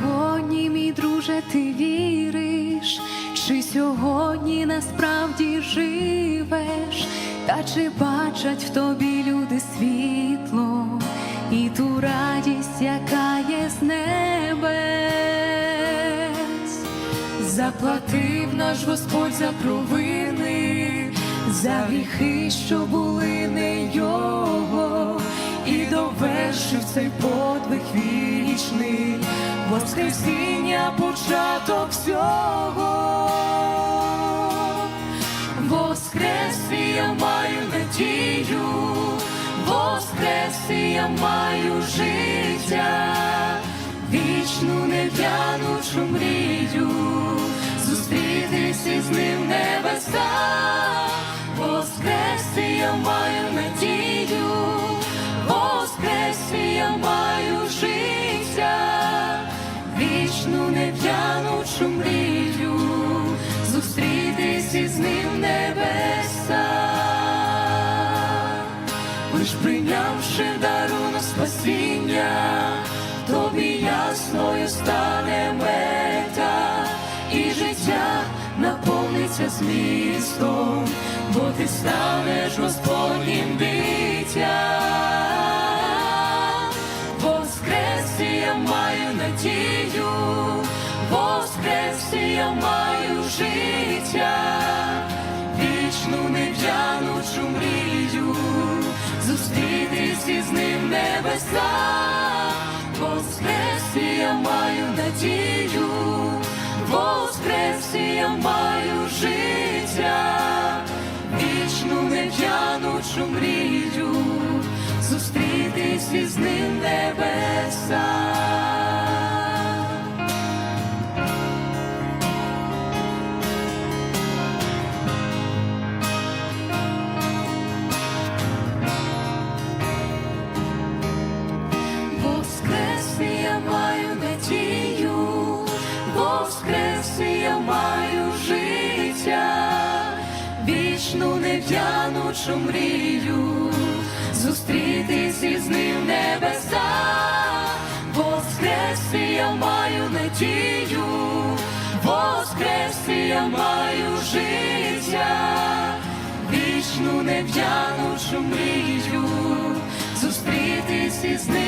Сьогодні, мій друже, ти віриш, чи сьогодні насправді живеш, та чи бачать в тобі люди світло і ту радість, яка є з небес, заплатив наш Господь за провини, за гріхи, що були не його, і довершив цей вічний, Воскресіння початок всього. Воскрес я маю надію, Воскрес я маю життя, вічну нев'янучу мрію, вічну нев'янучу мрію, зустрітись із ним в небесах. Лиш прийнявши дарунок спасіння, тобі ясною стане мета, і життя наповниться змістом, бо ти станеш Господнім дитям. Надію, Воскрес я маю життя, вічну нев'янучу мрію, зустрітись із ним в небесах. Воскрес я маю надію, Воскрес я маю життя, вічну нев'янучу мрію, зустрітись із ним в нев'янучу мрію, зустрітись із ним в воскресі Воскрес я маю надію, воскресі я маю життя, вічну нев'янучу мрію, зустрітись із ним.